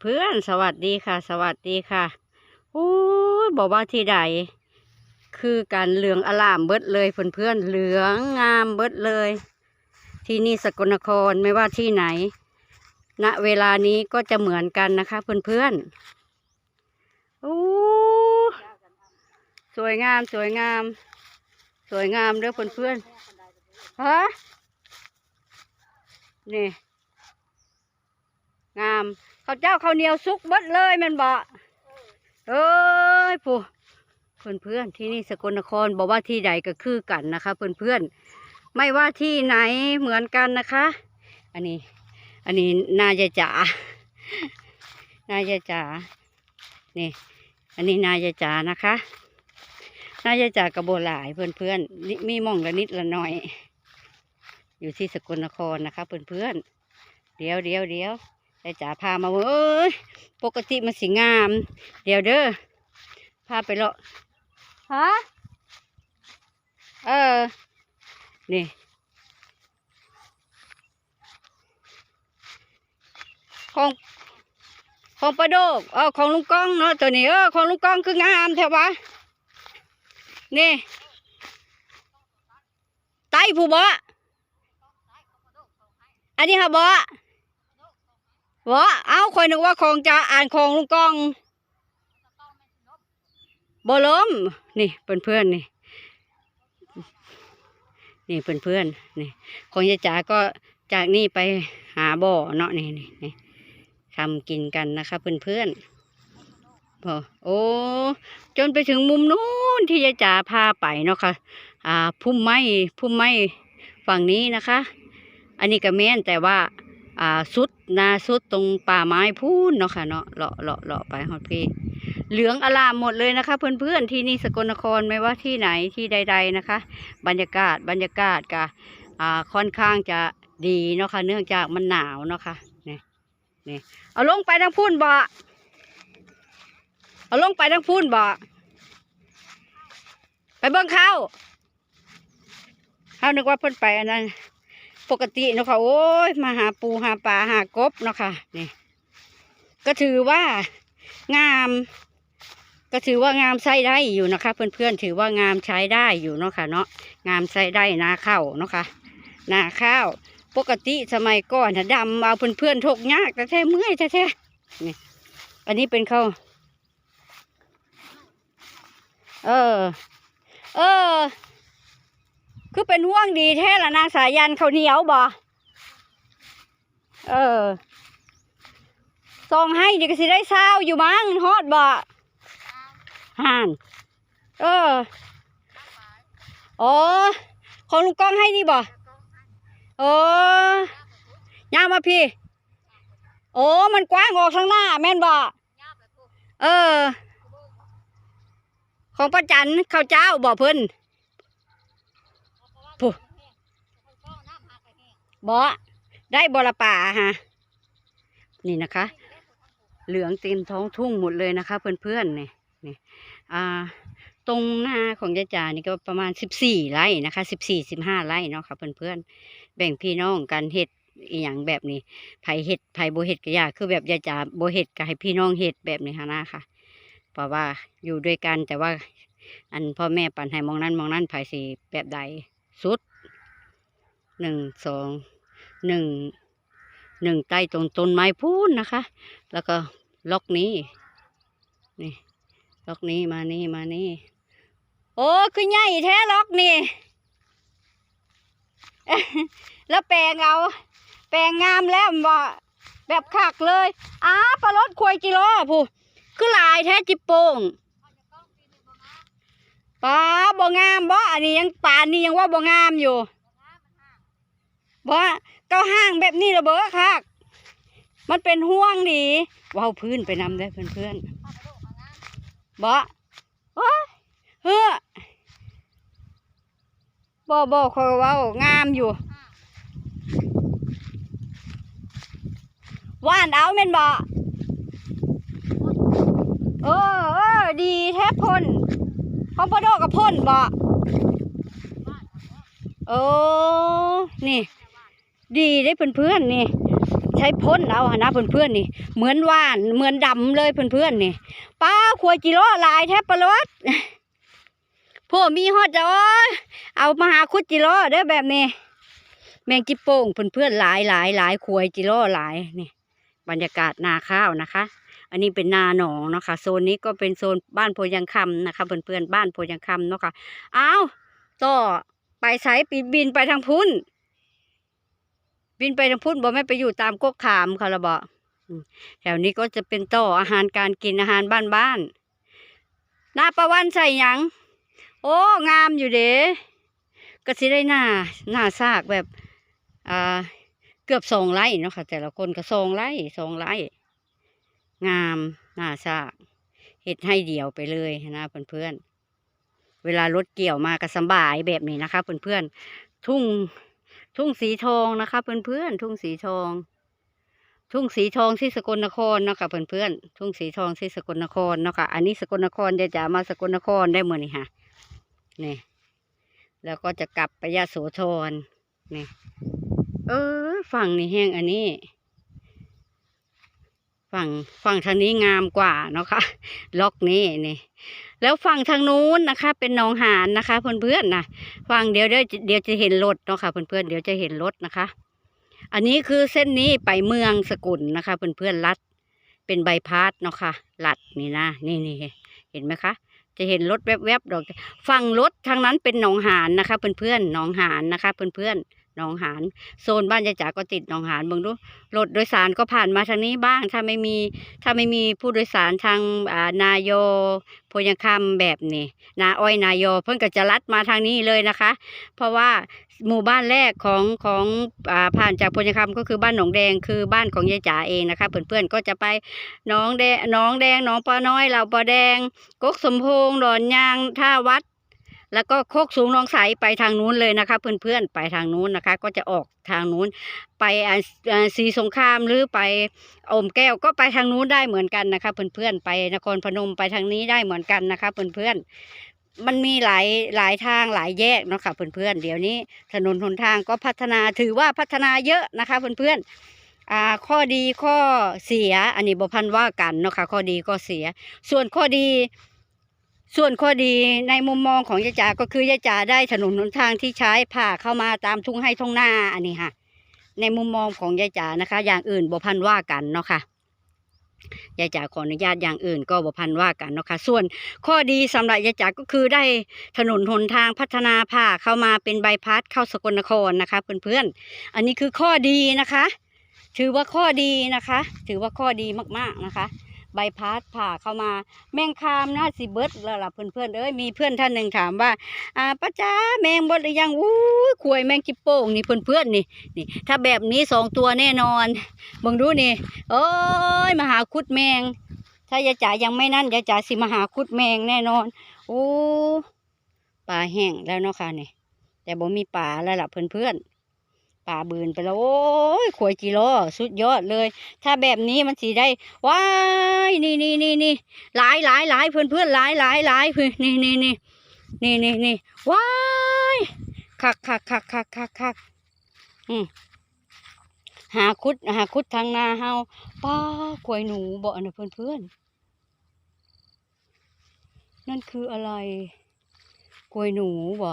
เพื่อนสวัสดีค่ะ สวัสดีค่ะโอ้บอกว่าที่ใดคือการเหลืองอลามเบิดเลยเพื่อนๆเหลืองงามเบิดเลย ที่นี่สกลนครไม่ว่าที่ไหน ณเวลานี้ก็จะเหมือนกันนะคะ เพื่อนๆโอ้สวยงามสวยงาม สวยงามเด้อเพื่อนฮะนี่งาม ข้าวเจ้าข้าวเหนียวสุกเบิดเลยมันบ่เอ้ยผู้เพื่อนเพื่อนที่นี่สกลนครบอกว่าที่ใดก็คือกันนะคะ เพื่อนเพื่อนไม่ว่าที่ไหนเหมือนกันนะคะ อันนี้ อันนี้นายจ๋านายจ๋านี่ อันนี้นายจ๋านะคะนายจ๋ากับโบหลายเพื่อนเพื่อนนี่มีมองละนิดละหน่อย อยู่ที่สกลนครนะคะ เพื่อนเพื่อนเดี๋ยวเดี๋ยวเดี๋ยว ยายจ๋าพามาเว้ยปกติมันสิงาม เดี๋ยวเด้อพาไปเลาะฮะเออ นี่ของของประโดกเออของลุงก้องเนาะตัวนี้เออของลุงก้องคืองามแถววะนี่ไต้ผู้บ่อันนี้ค่ะบ่ วะเอาคอยนึกว่าของจะอ่านของลุงกองบล้มนี่เพื่อนเพื่อนนี่นี่เพื่อนเพื่อนนี่ของยายจ๋าก็จากนี่ไปหาบ่อเนาะนี่นี่นี่ทำกินกันนะคะเพื่อนเพื่อนพอโอ้จนไปถึงมุมนู้นที่ยายจ๋าพาไปเนาะค่ะอ่าพุ่มไม้พุ่มไม้ฝั่งนี้นะคะ อันนี้ก็แม่นแต่ว่า อ่าสุดนาสุดตรงป่าไม้พูนเนาะค่ะเนาะเลาะเลาะเลาะไปฮอดพี่เหลืองอลามหมดเลยนะคะ เพื่อนๆที่นี่สกลนครไม่ว่าที่ไหนที่ใด ๆนะคะ บรรยากาศบรรยากาศก็อ่าค่อนข้างจะดีเนาะค่ะเนื่องจากมันหนาวเนาะค่ะนี่นี่เอาลงไปทางพูนบ่เอาลงไปทางพูนบ่ไปเบิ่งเข้าเขานึกว่าเพิ่นไปอันนั้น ปกติเนาะค่ะโอ้ยมาหาปูหาปลาหากบเนาะค่ะนี่ก็ถือว่างาม ก็ถือว่างามใช้ได้อยู่นะคะ เพื่อนๆถือว่างามใช้ได้อยู่เนาะค่ะเนาะงามใช้ได้นาข้าวเนาะค่ะนาข้าว ปกติสมัยก่อนดำเอาเพื่อนๆทกยากแต่แท้เมื่อยแท้ๆนี่อันนี้เป็นข้าวเออ เออ คือเป็นห่วงดีแท้ละนางสายันเขาวเหนียวบ่เออส่งให้เดี๋ยวก็สิได้เศร้าอยู่มั้งฮอดบ่ห่านเอออ๋อของลุงก้องให้นี่บ่โอ้ย่ามาพี่ โอ้มันกว้างออกข้างหน้า แม่นบ่เออ ของป้าจันข้าวเจ้าบ่เพิ่น บ่ได้บอละป่าฮะนี่นะคะ เหลืองเต็มท้องทุ่งหมดเลยนะคะ เพื่อนๆนี่นี่อ่าตรงหน้าของยายจานี่ก็ประมาณสิบสี่ไร่นะคะสิบสี่สิบห้าไร่เนาะค่ะเพื่อนๆแบ่งพี่น้องกันเห็ดอีหยังแบบนี้ไผ่เห็ดไผ่โบเห็ดก็ยากคือแบบยายจาโบเห็ดก็ให้พี่น้องเห็ดแบบนี้ฮะนะค่ะ เพราะว่าอยู่ด้วยกันแต่ว่า อันพ่อแม่ปั่นให้มองนั้นมองนั้นไผ่สีแบบใดสุดหนึ่งสอง หนึ่งหนึ่งใต้ตรงต้นไม้พูนนะคะ แล้วก็ล็อกนี้นี่ล็อกนี้มานี่มานี่ โอ้คือใหญ่แท้ล็อกนี่แล้วแปลงเอา แปลงงามแล้วบ่แบบคักเลยอ้าปลารถควยกิโลผู้คือหลายแท้จิโป่งป้าบ่งามบ่อันนี้ยังป่านนี้ยังว่าบ่งามอยู่ บ่เก้าห้างแบบนี้ระเบ้อค่ะมันเป็นห่วงดีเว้าพื้นไปนำได้เพื่อนๆบ่โอ้ยเฮ้อบ่บ่คอยเว้างามอยู่ว่านเอาแม่นบ่เออเออดีแท้พ่นของพ่อโดกับพ่นบ่โอ้นี่ ดีได้เพื่อนๆนี่ฉช้พ่นเอาหนนะเพื่อนๆนี่ เหมือนว่านเหมือนดำเลยเพื่อนๆนี่ป้าขวดจิโร่ลายแทบประลดพวกมีฮอดจะโอ้ยเอามาหาคุดจิโร่เด้อแบบนี้ แมงจิโป่งเพื่อนๆหลายหลายหลายขวยจิโร่หลายนี่บรรยากาศนาข้าวนะคะ อันนี้เป็นนาหนองเนาะค่ะโซนนี้ก็เป็นโซนบ้านโพยังคำนะคะเพื่อนๆบ้านโพยังคำเนาะค่ะอ้าวต่อไปใช้ปีบินไปทางพุ้น บินไปทางพุ้นบ่ไม่ไปอยู่ตามกกขามค่ะละบ่อืมแถวนี้ก็จะเป็นโต่ออาหารการกินอาหารบ้านๆหน้าประวันใส่หยัง โอ้งามอยู่เด้ก็สิได้หน้าหน้าซากแบบอ่าเกือบสองไร่เนาะค่ะ แต่ละคนก็สองไร่สองไร่งามหน้าซากเห็ดให้เดี่ยวไปเลยนะเพื่อนๆเวลารถเกี่ยวมาก็สบายแบบนี้นะคะเพื่อนๆทุ่ง ทุ่งสีทองนะคะเพื่อนๆทุ่งสีทอง ทุ่งสีทองที่สกลนครเนาะค่ะเพื่อนๆทุ่งสีทองที่สกลนครเนาะค่ะอันนี้สกลนครจะจะมาสกลนครได้เหมือนนี่ค่ะนี่แล้วก็จะกลับไปยะโสธรนี่เออฝั่งนี้แห้งอันนี้ ฝั่งฝั่งทางนี้งามกว่าเนาะค่ะล็อกนี้นี่ แล้วฝั่งทางนู้นนะคะ เป็นหนองหานนะคะ เพื่อนๆนะฝั่งเดี๋ยวเดี๋ยวเดี๋ยวจะเห็นรถเนาะค่ะเพื่อนๆเดี๋ยวจะเห็นรถนะคะ อันนี้คือเส้นนี้ไปเมืองสกุลนะคะเพื่อนๆลัด เป็นใบพาสเนาะค่ะลัดนี่นะนี่นี่เห็นไหมคะ จะเห็นรถแวบๆดอกฝั่งรถทางนั้นเป็นหนองหานนะคะ เพื่อนๆหนองหานนะคะ เพื่อนๆ หนองหานโซนบ้านยายจ๋าก็ติดหนองหานเบิ่งดูรถโดยสารก็ผ่านมาทางนี้บ้าง ถ้าไม่มีถ้าไม่มีผู้โดยสารทางนายโยโพยังคำแบบนี้นาอ้อยนายโยเพิ่นก็จะลัดมาทางนี้เลยนะคะ เพราะว่าหมู่บ้านแรกของของอผ่านจากพยังคำก็คือบ้านหนองแดงคือบ้านของยายจ๋าเองนะคะเพื่อนๆก็จะไปหน้องแดงหน้องแดงหน้องปอน้อยเหล่าปอแดงกกสมพงษ์ดอนยางท่าวัด แล้วก็โคกสูงนองใสไปทางนู้นเลยนะคะเพื่อนๆไปทางนู้นนะคะ ก็จะออกทางนู้น ไปสีสงครามหรือไปอมแก้วก็ไปทางนู้นได้เหมือนกันนะคะ เพื่อนๆไปนครพนมไปทางนี้ได้เหมือนกันนะคะ เพื่อนๆมันมีหลายหลายทางหลายแยกเนาะค่ะเพื่อนๆเดี๋ยวนี้ถนนหนทางก็พัฒนาถือว่าพัฒนาเยอะนะคะเพื่อนๆอ่าข้อดีข้อเสียอันนี้บพันว่ากันเนาะค่ะข้อดีข้อเสีย ส่วนข้อดี ส่วนข้อดีในมุมมองของยายจ๋าก็คือยายจ๋าได้ถนนหนทางที่ใช้ผ่าเข้ามาตามทุ่งไร่ทุ่งหน้าอันนี้ค่ะ ในมุมมองของยายจ๋านะคะ อย่างอื่นบ่พันว่ากันเนาะค่ะยายจ๋าขออนุญาตอย่างอื่นก็บ่พันว่ากันเนาะค่ะส่วนข้อดีสำหรับยายจ๋าก็คือได้ถนนหนทางพัฒนาผ่าเข้ามาเป็นใบพัดเข้าสกลนครนะคะ เพื่อนๆอันนี้คือข้อดีนะคะ ถือว่าข้อดีนะคะ ถือว่าข้อดีมากๆนะคะ ใบพัดผ่าเข้ามา แมงคามน่าสิเบิดแล้วล่ะเพื่อนๆเอ้ยมีเพื่อนท่านหนึ่งถามว่า อ่าป้าจ้าแมงบดหรือยังอู้ยขวยแมงจิโป่งนี่เพื่อนๆนี่นี่ถ้าแบบนี้สองตัวแน่นอนเบิ่งดูนี่โอ้ยมาหาคุดแมง ถ้ายายจ๋ายังไม่นั่นยายจ๋าสิมาหาคุดแมงแน่นอนโอ้ปลาแห้งแล้วเนาะค่ะนี่แต่บ่มีปลาแล้วล่ะเพื่อนๆ ปลาบืนไปแล้วโอ้ยขวยจิโร่สุดยอดเลย ถ้าแบบนี้มันสีได้ว้ายนี่นี่นี่นี่หลายหลายหลายเพื่อนเพื่อนหลายหลายหลายเพื่อนนี่นี่นี่นี่นี่นี่ว้ายคักคักคักคักคักคักอืมหาคุดหาคุดทางนาเฮาป้าขวยหนูบ่นะเพื่อนเพื่อนนั่นคืออะไรกวยหนูบ่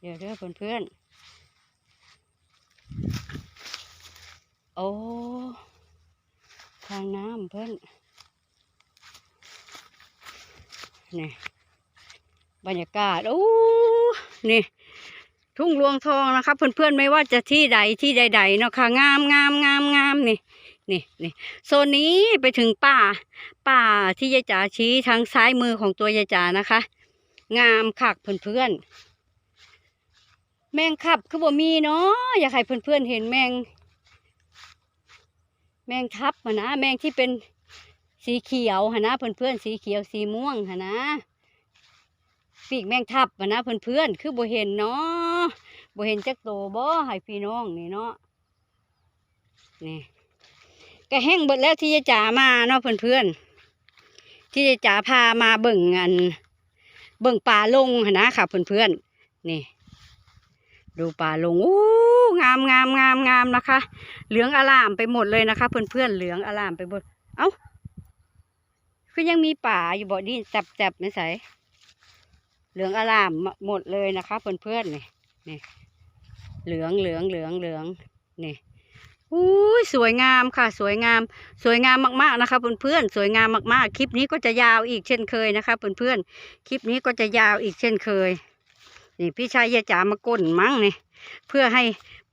เดี๋ยวเด้อเพื่อนเพื่อน โอ้ทางน้ำเพื่อนนี่บรรยากาศโอ้นี่ ทุ่งรวงทองนะครับเพื่อนๆไม่ว่าจะที่ใดที่ใดๆเนาะค่ะงามงามงามงามนี่นี่นี่โซนนี้ไปถึงป่า ป่าที่ยายจ๋าชี้ทางซ้ายมือของตัวยายจ๋านะคะ งามคักเพื่อนๆ แมงขับคือบ่มีเนาะอยากให้เพื่อนๆเห็นแมง แมงทับหนะแมงที่เป็นสีเขียวหะนะเพื่อนๆสีเขียวสีม่วงหนะปีกแมงทับหะนะเพื่อนๆคือบ่เห็นเนาะบ่เห็นจักโตบ่ให้พี่น้องนี่เนาะนี่ก็แห้งเบิดแล้วที่ยายจ๋ามาเนาะเพื่อนๆที่ยายจ๋าพามาเบิ่งอัน เบิ่งป่าลงหนะค่ะเพื่อนๆนี่ ดูป่าลงอู้งามงามงามงามนะคะ เหลืองอลามไปหมดเลยนะคะ เพื่อนๆเหลืองอลามไปหมด เอ้าคือยังมีป่าอยู่บ่นี่จับจับไม่ใส่เหลืองอลามหมดเลยนะคะเพื่อนๆนี่นี่เหลืองเหลืองเหลืองเหลืองนี่อู้สวยงามค่ะ สวยงาม สวยงามมากๆนะคะเพื่อนๆสวยงามมากๆ คลิปนี้ก็จะยาวอีกเช่นเคยนะคะเพื่อนๆคลิปนี้ก็จะยาวอีกเช่นเคย นี่พี่ชายยายจ๋ามาก้นมั้งนี่เพื่อให้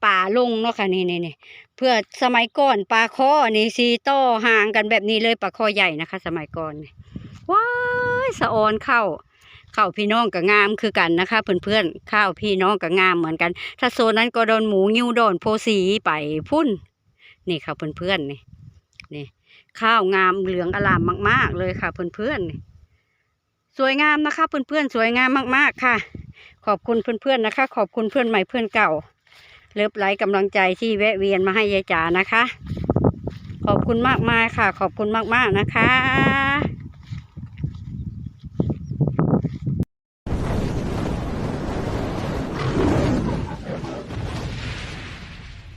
ป่าลงเนาะค่ะนี่นี่นี่เพื่อสมัยก่อนปลาคอนี่ซีโต้ห่างกันแบบนี้เลยปลาคอใหญ่นะคะ สมัยก่อนนี่ว้ายสะออนเข้าเข้าพี่น้องกับงามคือกันนะคะ เพื่อนๆข้าวพี่น้องกับงามเหมือนกัน ถ้าโซนนั้นก็โดนหมูงิ้วโดนโพสีไปพุ่น นี่ค่ะเพื่อนๆนี่นี่ ข้าวงามเหลืองอลามมาก ๆ เลยค่ะเพื่อนๆนี่สวยงามนะคะเพื่อนๆสวยงามมากๆค่ะ ขอบคุณเพื่อนๆนะคะ ขอบคุณเพื่อนใหม่เพื่อนเก่า เลิฟไลค์กำลังใจที่แวะเวียนมาให้ยายจ๋านะคะ ขอบคุณมากมายค่ะ ขอบคุณมากๆนะคะ